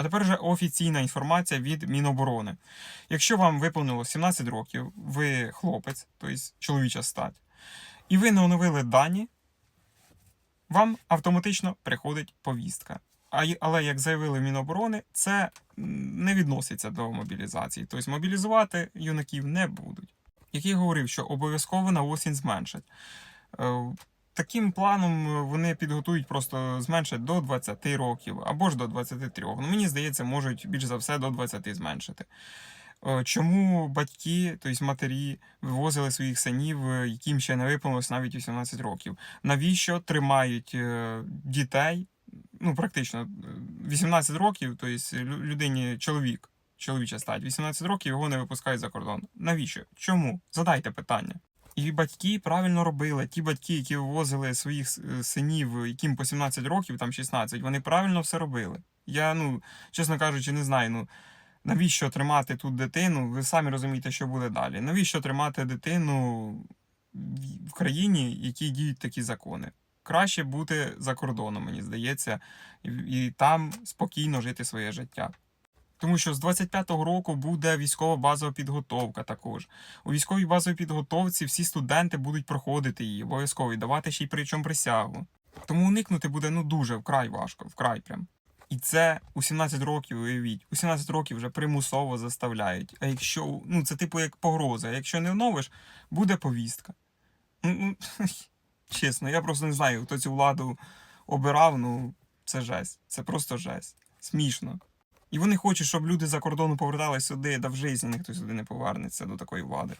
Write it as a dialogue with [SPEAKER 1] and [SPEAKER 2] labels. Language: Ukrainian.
[SPEAKER 1] А тепер вже офіційна інформація від Міноборони. Якщо вам виповнило 17 років, ви хлопець, тобто чоловіча стать, і ви не оновили дані, вам автоматично приходить повістка. Але, як заявили Міноборони, це не відноситься до мобілізації. Тобто мобілізувати юнаків не будуть. Як я говорив, що обов'язково на осінь зменшать. Таким планом е, вони підготують просто зменшать до 20 років або ж до 23. Ну, мені здається, можуть більш за все до 20 зменшити. Е, Чому батьки, тобто матері, вивозили своїх синів, е, яким ще не виповнилось навіть 18 років? Навіщо тримають дітей? Ну, практично е, 18 років, тобто людині чоловік, чоловіча стать, 18 років його не випускають за кордон. Навіщо? Чому? Задайте питання. І батьки правильно робили. Ті батьки, які вивозили своїх синів, яким по 17 років, там 16, вони правильно все робили. Я, ну, чесно кажучи, не знаю. Ну, навіщо тримати тут дитину? Ви самі розумієте, що буде далі. Навіщо тримати дитину в- країні, в якій діють такі закони? Краще бути за кордоном, мені здається, і там спокійно жити своє життя. Тому що з 25-го року буде військова базова підготовка також. У військовій базовій підготовці всі студенти будуть проходити її обов'язково і давати ще й причому присягу. Тому уникнути буде ну дуже вкрай важко, вкрай прям. І це у 17 років, уявіть, у 17 років вже примусово заставляють. А якщо, ну це типу як погроза, а якщо не оновиш, буде повістка. Ну, ну, чесно, я просто не знаю, хто цю владу обирав, ну це жесть. Це просто жесть. Смішно. І вони хочуть, щоб люди за кордону поверталися сюди, да в житті ніхто сюди не повернеться до такої влади.